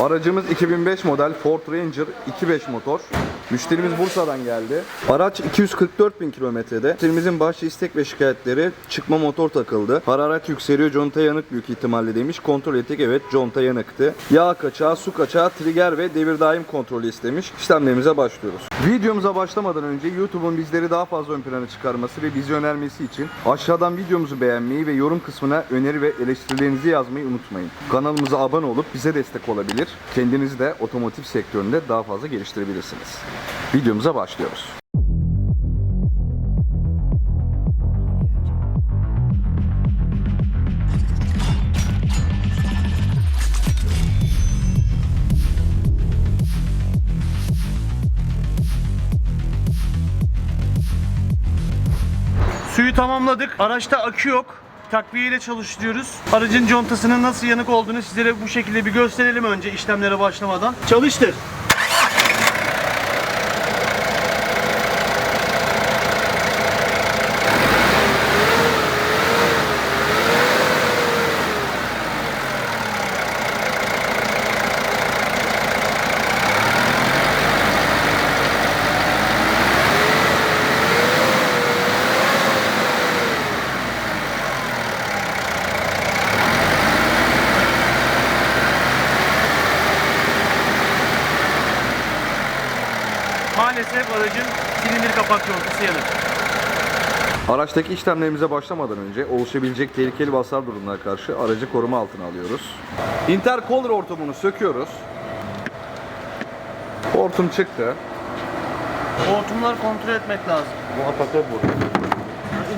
Aracımız 2005 model Ford Ranger 2.5 motor. Müşterimiz Bursa'dan geldi. Araç 244 bin kilometrede. Müşterimizin başlı istek ve şikayetleri çıkma motor takıldı. Hararet yükseliyor, conta yanık büyük ihtimalle demiş. Kontrol ettik, evet conta yanıktı. Yağ kaçağı, su kaçağı, trigger ve devir daim kontrolü istemiş. İşlemlerimize başlıyoruz. Videomuza başlamadan önce YouTube'un bizleri daha fazla ön plana çıkarması ve bizi önermesi için aşağıdan videomuzu beğenmeyi ve yorum kısmına öneri ve eleştirilerinizi yazmayı unutmayın. Kanalımıza abone olup bize destek olabilir. Kendinizi de otomotiv sektöründe daha fazla geliştirebilirsiniz. Videomuza başlıyoruz. Suyu tamamladık. Araçta akü yok. Takviye ile çalıştırıyoruz. Aracın contasının nasıl yanık olduğunu sizlere bu şekilde bir gösterelim önce işlemlere başlamadan. Çalıştır. Aracın silindir kapak contası yanık. Araçtaki işlemlerimize başlamadan önce oluşabilecek tehlikeli ve hasar durumlara karşı aracı koruma altına alıyoruz. Intercooler hortumunu söküyoruz. Hortum çıktı. Hortumları kontrol etmek lazım. Muhakkak bu.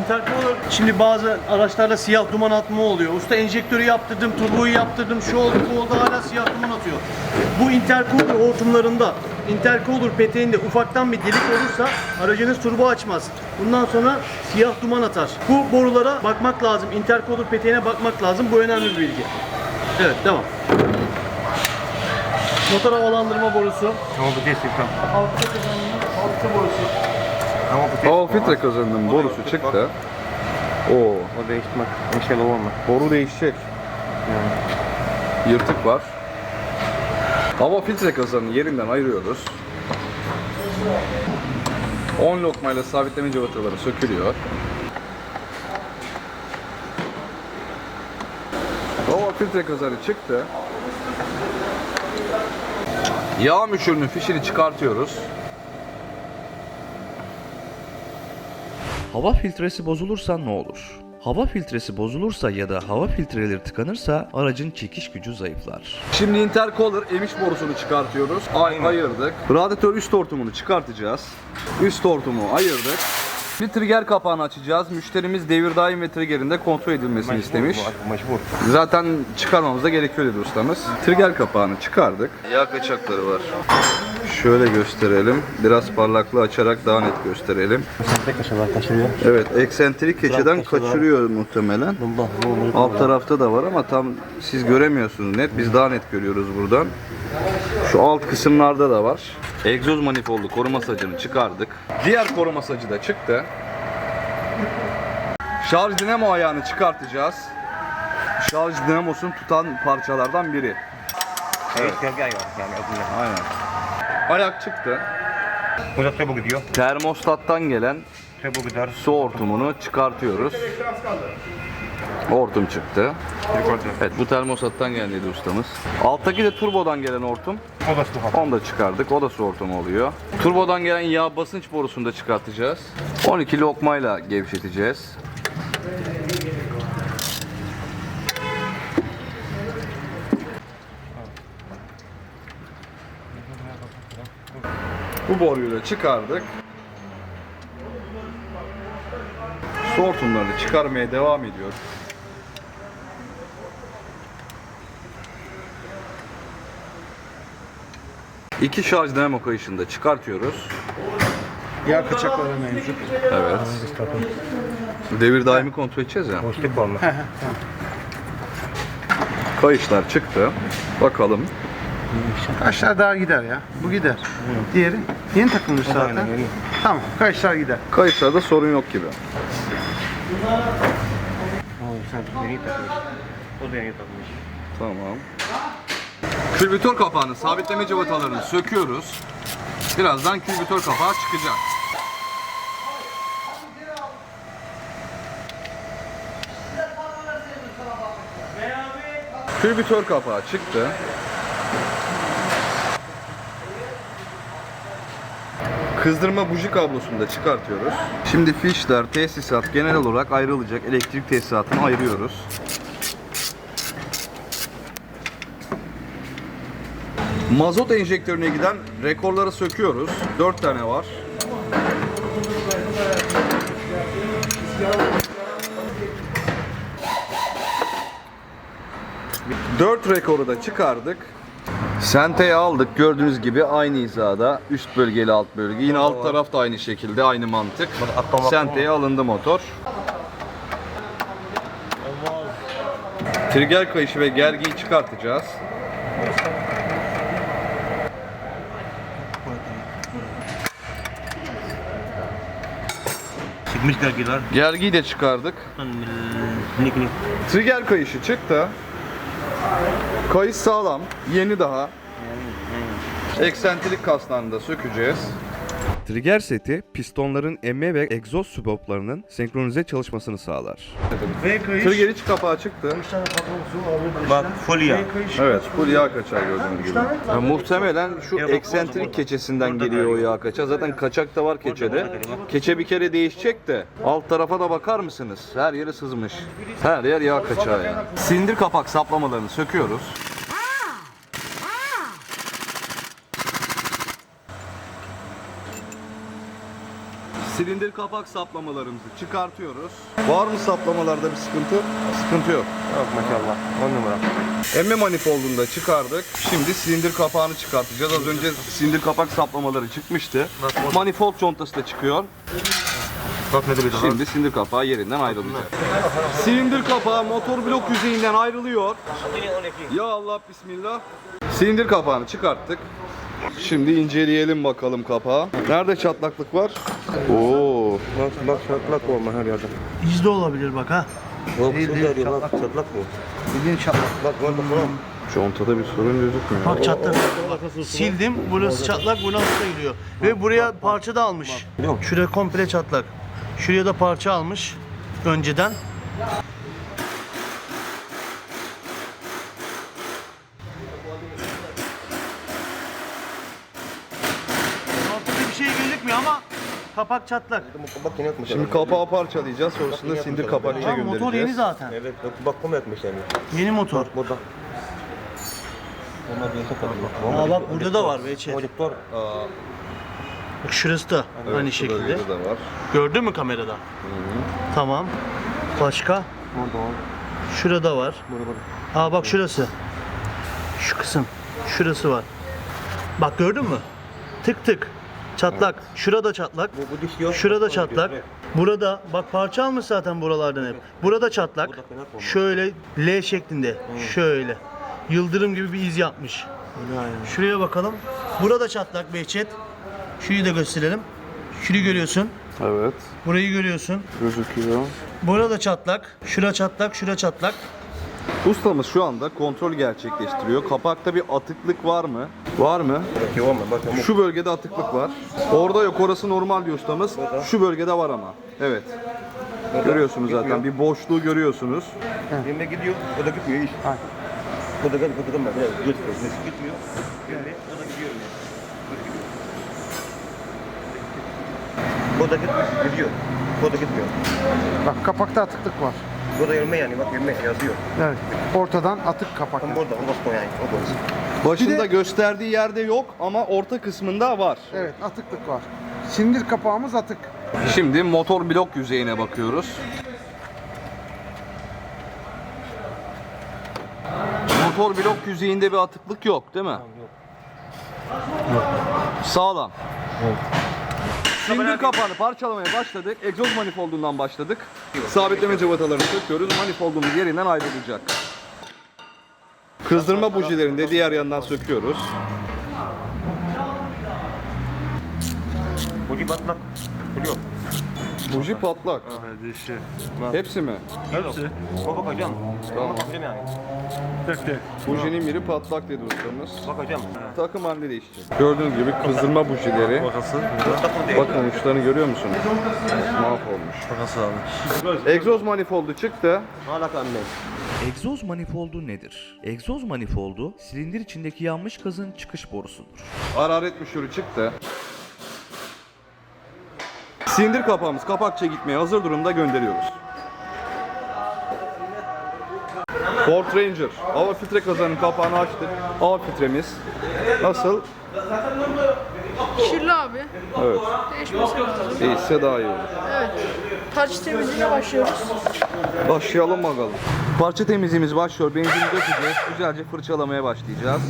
Intercooler şimdi bazı araçlarda siyah duman atma oluyor. Usta enjektörü yaptırdım, turboyu yaptırdım, şu oldu bu oldu hala siyah duman atıyor. Bu intercooler hortumlarında intercooler peteğinde ufaktan bir delik olursa aracınız turbo açmaz. Bundan sonra siyah duman atar. Bu borulara bakmak lazım. Intercooler peteğine bakmak lazım. Bu önemli bir bilgi. Evet devam. Motor havalandırma borusu. Ama bu değil Sülkan. Altta kazanımın altta borusu. Ama bu. Hava filtre kazanının borusu çıktı. Oo, O değiştirmek. Meşale olma. boru değişecek. Yırtık var. Hava filtre kazanını yerinden ayırıyoruz. 10 lokmayla sabitleme cıvataları sökülüyor. Hava filtre kazanı çıktı. Yağ müşürünün fişini çıkartıyoruz. Hava filtresi bozulursa ne olur? Hava filtresi bozulursa ya da hava filtreleri tıkanırsa aracın çekiş gücü zayıflar. Şimdi intercooler emiş borusunu çıkartıyoruz. Ay ayırdık. Radyatör üst hortumunu çıkartacağız. Üst hortumu ayırdık. Bir trigger kapağını açacağız. Müşterimiz devir daim ve triggerinde kontrol edilmesini istemiş. Mecbur. Zaten çıkarmamız da gerekiyor dedi ustamız. Trigger kapağını çıkardık. Yağ kaçakları var. Şöyle gösterelim. Biraz parlaklığı açarak daha net gösterelim. Sente kaşalar kaçırıyor. Evet, eksentrik keçeden kaçırıyor muhtemelen. Alt tarafta da var ama tam siz göremiyorsunuz net. Biz daha net görüyoruz buradan. Şu alt kısımlarda da var. Egzoz manifoldu koruma sacını çıkardık. Diğer koruma sacı da çıktı. Şarj dinamo ayağını çıkartacağız. Şarj dinamosunu tutan parçalardan biri. Evet. Aynen. Ayak çıktı. Burada trebu gidiyor. Termostattan gelen Trebu gider. su hortumunu çıkartıyoruz. Hortum çıktı. Evet bu termosattan geldiydi ustamız. Alttaki de turbodan gelen hortum. O da su Onu da çıkardık. O da su hortumu oluyor. Turbodan gelen yağ basınç borusunu da çıkartacağız. 12 lokmayla gevşeteceğiz. Bu boruyu da çıkardık. Su hortumlarını çıkarmaya devam ediyor. İki şarj dinamo kayışını da çıkartıyoruz. Yağ kaçakları mevcut. Evet. Devir daimi kontrol edeceğiz ya. Boşluk var mı? Kayışlar çıktı. Bakalım. Kaşlar daha gider ya. Bu gider. Diğeri yeni takılmış zaten. Aynen yeni. Tamam kaşlar gider. Kayışlarda sorun yok gibi. O sen yeni takmış. O da yeni takmış. Tamam. Külbütör kapağını, sabitleme cıvatalarını söküyoruz. Birazdan külbütör kapağı çıkacak. Külbütör kapağı çıktı. Kızdırma buji kablosunu da çıkartıyoruz. Şimdi fişler, tesisat genel olarak ayrılacak. Elektrik tesisatını ayırıyoruz. Mazot enjektörüne giden rekorları söküyoruz. 4 tane var. Dört rekoru da çıkardık. Senteyi aldık. Gördüğünüz gibi aynı hizada. Üst bölgeli alt bölge. Yine alt taraf da aynı şekilde aynı mantık. Senteyi alındı motor. Trigger kayışı ve gergiyi çıkartacağız. Çıkmış dergiler. Gergiyi de çıkardık. Nik. Trigger kayışı çıktı Kayış sağlam yeni daha. Eksentrik kaslarını da sökeceğiz Trigger seti pistonların emme ve egzoz suboplarının senkronize çalışmasını sağlar. V kayış. Trigger iç kapağı çıktı Bak folya. Evet, full yağ kaçağı gördüğünüz gibi. Ya, muhtemelen şu eksentrik keçesinden geliyor o yağ kaçağı. Zaten kaçak da var keçede. Keçe bir kere değişecek de alt tarafa da bakar mısınız? Her yeri sızmış. Her yer yağ kaçağı yani. Sindir kapak saplamalarını söküyoruz. Silindir kapak saplamalarımızı çıkartıyoruz. Var mı saplamalarda bir sıkıntı? Sıkıntı yok. Yok maşallah. 10 numara. Emme manifoldunu da çıkardık. Şimdi silindir kapağını çıkartacağız. Az önce silindir kapak saplamaları çıkmıştı. Manifold contası da çıkıyor. Şimdi silindir kapağı yerinden ayrılacak. Silindir kapağı motor blok yüzeyinden ayrılıyor. Ya Allah bismillah. Silindir kapağını çıkarttık. Şimdi inceleyelim bakalım kapağı. Nerede çatlaklık var? Oo. Bak bak çatlak olma her yerde. İzde olabilir bak ha. Yok şurada diyor bak çatlak bu. Bildiğin çatlak. Bak bak bak. Contada bir sorun gözükmüyor. Bak çatlak. Bak, sildim. Burası çatlak. Bu nasıl gidiyor? Ve buraya parça da almış. Yok. Şuraya komple çatlak. Şuraya da parça almış. Önceden. Ortada bir şey gözükmüyor ama kapak çatlak. Bak yine yapmış. Şimdi kapağı parçalayacağız. Sonrasında silindir kapakçıya Ama motor yeni göndereceğiz. zaten. Evet bak kum yapmış yani. Yeni motor. Burada. Onlar bir. Aa bak burada da var Behçet. Motor. Bak şurası da Evet, aynı şekilde. de var. Gördün mü kamerada? Tamam. Başka? Burada var. Şurada var. Burada var. Aa bak şurası. Şu kısım. Şurası var. Bak gördün mü? Tık tık. Çatlak. Şurada çatlak. Bu, bu diş yok. Şurada Bu çatlak. Burada bak parça almış zaten buralardan hep. Burada çatlak. Şöyle L şeklinde. Şöyle. Yıldırım gibi bir iz yapmış. Şuraya bakalım. Burada çatlak Behçet. Şurayı da gösterelim. Şurayı görüyorsun. Evet, Burayı görüyorsun. gözüküyor. Burada çatlak. Şura çatlak, şura çatlak. Ustamız şu anda kontrol gerçekleştiriyor. Kapakta bir atıklık var mı? Var mı? Şu bölgede atıklık var. Orada yok orası normal diyor ustamız. Şu bölgede var ama. Evet. Görüyorsunuz zaten bir boşluğu görüyorsunuz. Yerine gidiyor. O da gitmiyor iş. Bu da gel, bu da Gitmiyor. Gitmiyor? O da gidiyor. Bu da gitmiyor. Gidiyor. Bu da gitmiyor. Bak kapakta atıklık var. Bu da yerine yani. Bak yerine yazıyor. Evet. Ortadan atık kapak. Tam burada. O basma yani. O da. Başında gösterdiği yerde yok ama orta kısmında var. Evet atıklık var. Sindir kapağımız atık. Şimdi motor blok yüzeyine bakıyoruz. Motor blok yüzeyinde bir atıklık yok değil mi? Yok. Sağlam. Sindir kapağını parçalamaya başladık. Egzoz manifoldundan başladık. Sabitleme cıvatalarını söküyoruz. Manifoldumuz yerinden ayrılacak. Kızdırma bujilerini de diğer yandan söküyoruz. Buji batlak. Biliyor. Buji patlak. Hepsi mi? Hepsi. O bakacağım. Tamam. Tek tek. Bujinin biri patlak dedi ustamız. Bak hocam. Takım halinde değişecek. Gördüğünüz gibi kızdırma bujileri. Bakası. Bakın uçlarını görüyor musunuz? Mahvolmuş. Bakası abi. Egzoz manifoldu çıktı. Hala annem. Egzoz manifoldu nedir? Egzoz manifoldu, silindir içindeki yanmış gazın çıkış borusudur. Hararet müşürü çıktı. Silindir kapağımız kapakçıya gitmeye hazır durumda gönderiyoruz. Ford Ranger. Hava filtre kazanın kapağını açtık. Hava filtremiz. Nasıl? Kirli abi. Evet. Değişmesi lazım. Değişse daha iyi olur. Evet. Parça temizliğine başlıyoruz. Başlayalım bakalım. Parça temizliğimiz başlıyor. Benzini dökeceğiz. Güzelce fırçalamaya başlayacağız.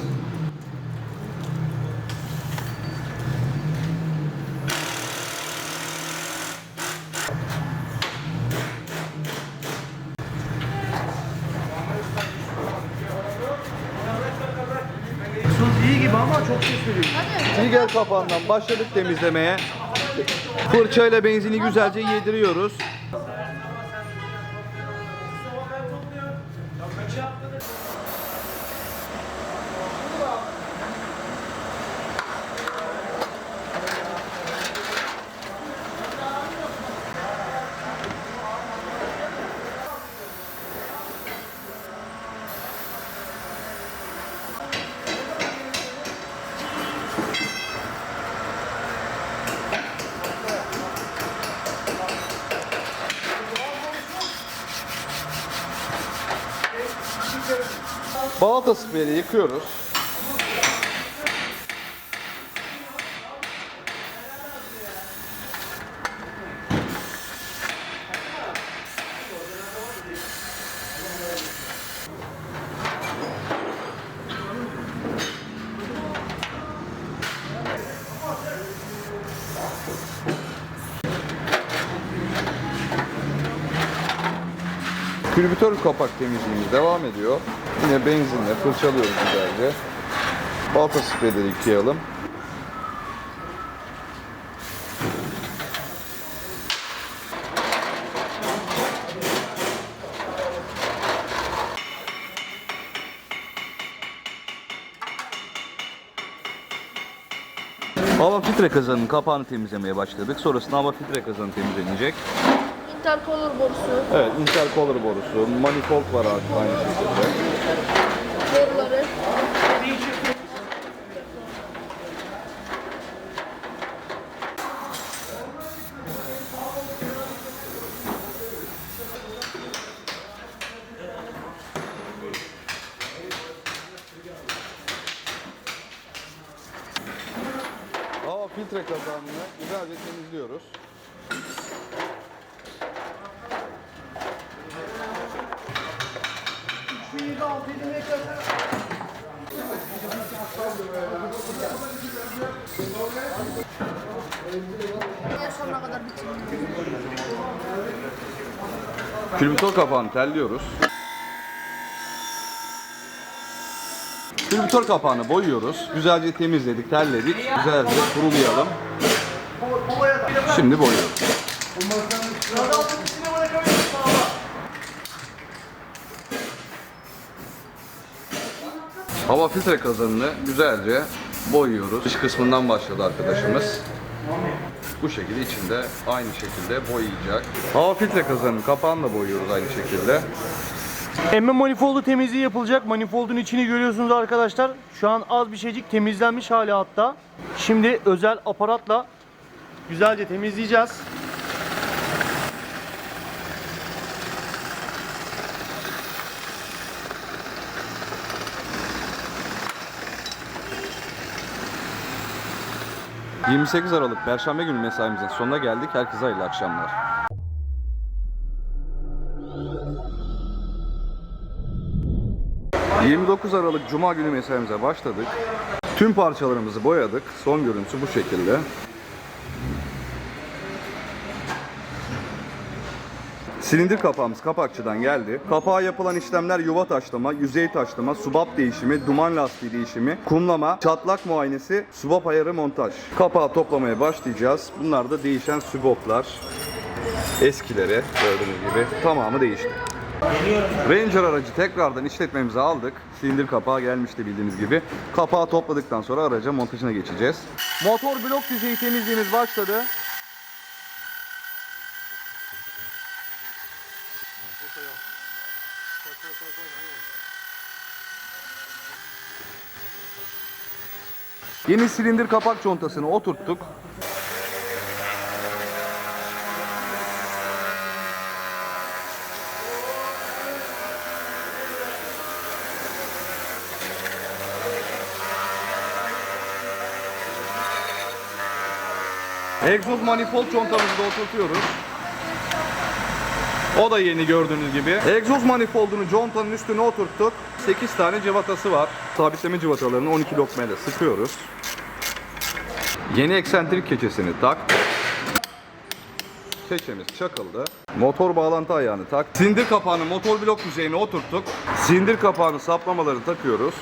Sus iyi ses veriyor. Trigger kapağından başladık temizlemeye. Fırçayla benzini güzelce yediriyoruz. Balata spreyle yıkıyoruz. Külbütör kapak temizliğimiz devam ediyor. Yine benzinle fırçalıyoruz güzelce. Balta spreyleri yıkayalım. Hava filtre kazanının kapağını temizlemeye başladık. Sonrasında hava filtre kazanı temizlenecek. Intercooler borusu, Evet, intercooler borusu, manifold var artık aynı şekilde. boruları, Hava filtre kazanını güzelce temizliyoruz. en sonuna kapağını telliyoruz. Külbütör kapağını boyuyoruz. Güzelce temizledik, telledik. Güzelce kurulayalım. Şimdi boyuyoruz. Hava filtre kazanını güzelce boyuyoruz. Dış kısmından başladı arkadaşımız. Bu şekilde içinde aynı şekilde boyayacak. Hava filtre kazanının kapağını da boyuyoruz aynı şekilde. Emme manifoldu temizliği yapılacak. Manifoldun içini görüyorsunuz arkadaşlar. Şu an az bir şeycik temizlenmiş hali hatta. Şimdi özel aparatla güzelce temizleyeceğiz. ...28 Aralık Perşembe günü mesaimizin sonuna geldik. Herkese hayırlı akşamlar. ...29 Aralık Cuma günü mesaimize başladık. Tüm parçalarımızı boyadık. Son görüntüsü bu şekilde. Silindir kapağımız kapakçıdan geldi. Kapağa yapılan işlemler yuva taşlama, yüzey taşlama, subap değişimi, duman lastiği değişimi, kumlama, çatlak muayenesi, subap ayarı montaj. Kapağı toplamaya başlayacağız. Bunlar da değişen suboplar. Eskileri gördüğünüz gibi tamamı değişti. Ranger aracı tekrardan işletmemize aldık. Silindir kapağı gelmişti bildiğiniz gibi. Kapağı topladıktan sonra araca montajına geçeceğiz. Motor blok yüzeyi temizliğimiz başladı. Yeni silindir kapak contasını oturttuk. Egzoz manifold contamızı da oturtuyoruz. O da yeni gördüğünüz gibi. Egzoz manifoldunu contanın üstüne oturttuk. 8 tane civatası var. Sabitleme civatalarını 12 lokmayla sıkıyoruz. Yeni eksentrik keçesini taktık. Keçemiz çakıldı. Motor bağlantı ayağını tak. Sindir kapağını motor blok yüzeyine oturttuk. Sindir kapağını saplamaları takıyoruz.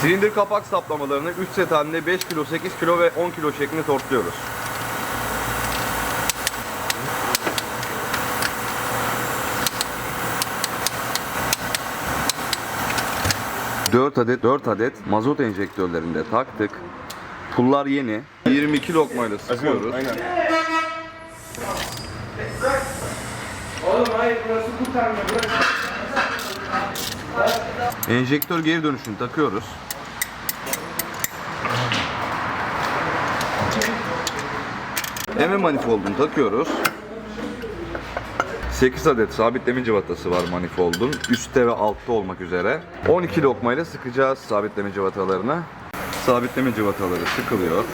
Silindir kapak saplamalarını 3 set halinde 5 kilo, 8 kilo ve 10 kilo şeklinde tortluyoruz. Dört adet 4 adet mazot enjektörlerinde taktık. Pullar yeni. 22 lokmayla sıkıyoruz. Aynen. Enjektör geri dönüşünü takıyoruz. Eme manifoldunu takıyoruz. 8 adet sabitleme civatası var manifoldun. Üstte ve altta olmak üzere. 12 lokmayla sıkacağız sabitleme civatalarını. Sabitleme civataları sıkılıyor.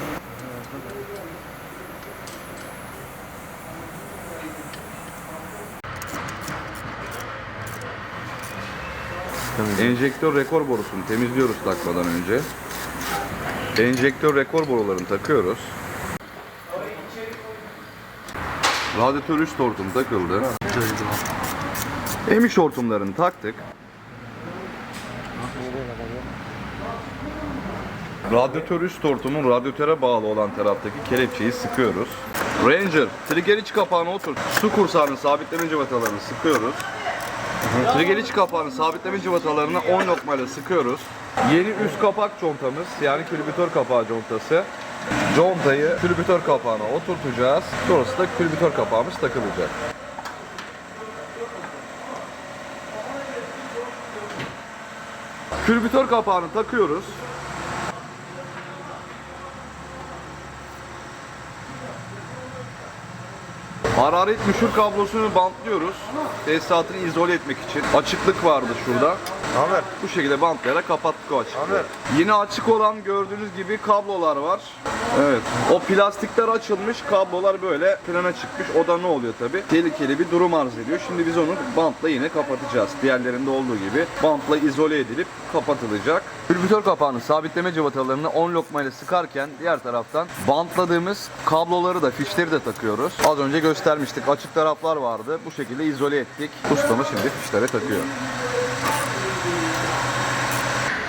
Enjektör rekor borusunu temizliyoruz takmadan önce. Enjektör rekor borularını takıyoruz. Radyatör üst hortum takıldı. Emiş hortumlarını taktık. Radyatör üst hortumun radyatöre bağlı olan taraftaki kelepçeyi sıkıyoruz. Ranger, trigger iç kapağını otur. Su kursağının sabitleme cıvatalarını sıkıyoruz. Trigger iç kapağının sabitleme cıvatalarını 10 lokmayla sıkıyoruz. Yeni üst kapak contamız yani külbütör kapağı contası. Contayı külbütör kapağına oturtacağız. Sonrasında külbütör kapağımız takılacak. Külbütör kapağını takıyoruz. Hararet müşür kablosunu bantlıyoruz. Tesisatını izole etmek için. Açıklık vardı şurada. Haber. Bu şekilde bantlayarak kapattık o açıklığı. Yine açık olan gördüğünüz gibi kablolar var. Evet. O plastikler açılmış, kablolar böyle plana çıkmış. O da ne oluyor tabi? Tehlikeli bir durum arz ediyor. Şimdi biz onu bantla yine kapatacağız. Diğerlerinde olduğu gibi bantla izole edilip kapatılacak. Külbütör kapağının sabitleme cıvatalarını 10 lokmayla sıkarken diğer taraftan bantladığımız kabloları da fişleri de takıyoruz. Az önce göstermiştik. Açık taraflar vardı. Bu şekilde izole ettik. Ustamız şimdi fişlere takıyor.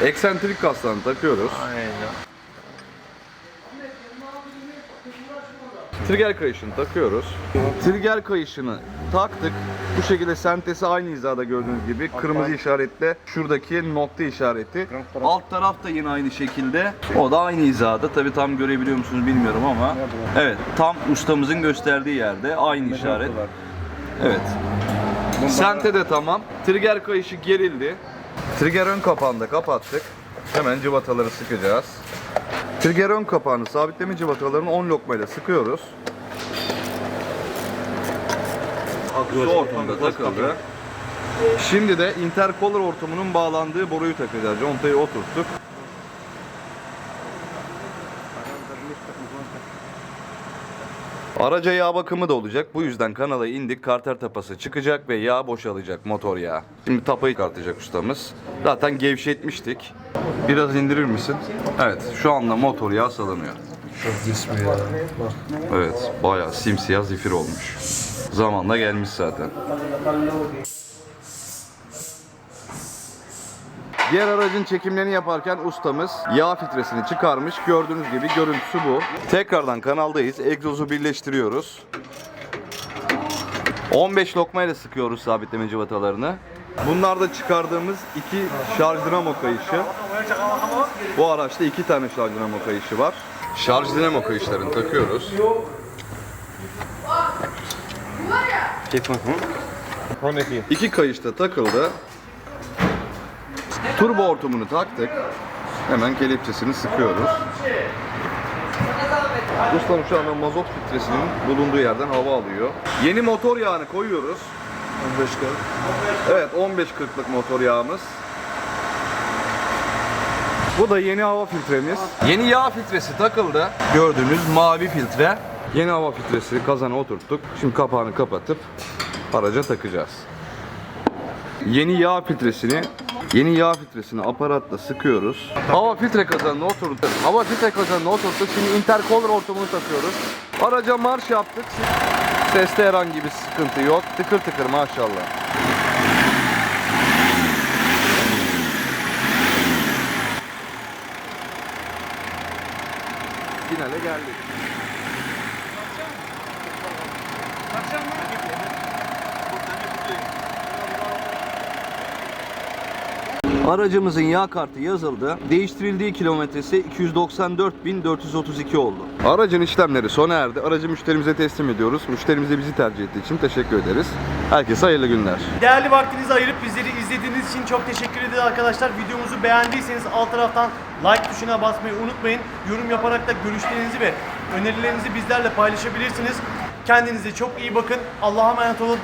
Eksentrik kaslarını takıyoruz. Trigger kayışını takıyoruz. Trigger kayışını taktık. Bu şekilde sentesi aynı hizada gördüğünüz gibi. Kırmızı işaretle şuradaki nokta işareti. Alt taraf da yine aynı şekilde. O da aynı hizada. Tabi tam görebiliyor musunuz bilmiyorum ama. Evet tam ustamızın gösterdiği yerde aynı işaret. Evet. Sente de tamam. Trigger kayışı gerildi. Trigger ön kapağını da kapattık. Hemen cıvataları sıkacağız. Trigger ön kapağını sabitleme cıvatalarını 10 lokmayla sıkıyoruz. Su hortumda takıldı. Şimdi de intercooler hortumunun bağlandığı boruyu takacağız. Contayı oturttuk. Araca yağ bakımı da olacak. Bu yüzden kanala indik. Karter tapası çıkacak ve yağ boşalacak motor yağı. Şimdi tapayı çıkartacak ustamız. Zaten gevşetmiştik. Biraz indirir misin? Evet, şu anda motor yağı salınıyor. Evet, bayağı simsiyah zifir olmuş. Zamanla gelmiş zaten. Diğer aracın çekimlerini yaparken ustamız yağ filtresini çıkarmış. Gördüğünüz gibi görüntüsü bu. Tekrardan kanaldayız. Egzozu birleştiriyoruz. 15 lokmayla sıkıyoruz sabitleme cıvatalarını. Bunlar da çıkardığımız iki şarj dinamo kayışı. Bu araçta iki tane şarj dinamo kayışı var. Şarj dinamo kayışlarını takıyoruz. İki kayış da takıldı. Turbo hortumunu taktık. Hemen kelepçesini sıkıyoruz. Ustam şu anda mazot filtresinin bulunduğu yerden hava alıyor. Yeni motor yağını koyuyoruz. 15 Evet 15-40'lık motor yağımız. Bu da yeni hava filtremiz. Yeni yağ filtresi takıldı. Gördüğünüz mavi filtre. Yeni hava filtresi kazana oturttuk. Şimdi kapağını kapatıp araca takacağız. Yeni yağ filtresini Yeni yağ filtresini aparatla sıkıyoruz. Hava filtre kazanına oturttuk. Hava filtre kazanına oturttuk. Şimdi intercooler ortamını takıyoruz. Araca marş yaptık. Seste herhangi bir sıkıntı yok. Tıkır tıkır maşallah. Finale geldik. Aracımızın yağ kartı yazıldı. Değiştirildiği kilometresi 294.432 oldu. Aracın işlemleri sona erdi. Aracı müşterimize teslim ediyoruz. Müşterimiz de bizi tercih ettiği için teşekkür ederiz. Herkese hayırlı günler. Değerli vaktinizi ayırıp bizleri izlediğiniz için çok teşekkür ederiz arkadaşlar. Videomuzu beğendiyseniz alt taraftan like tuşuna basmayı unutmayın. Yorum yaparak da görüşlerinizi ve önerilerinizi bizlerle paylaşabilirsiniz. Kendinize çok iyi bakın. Allah'a emanet olun.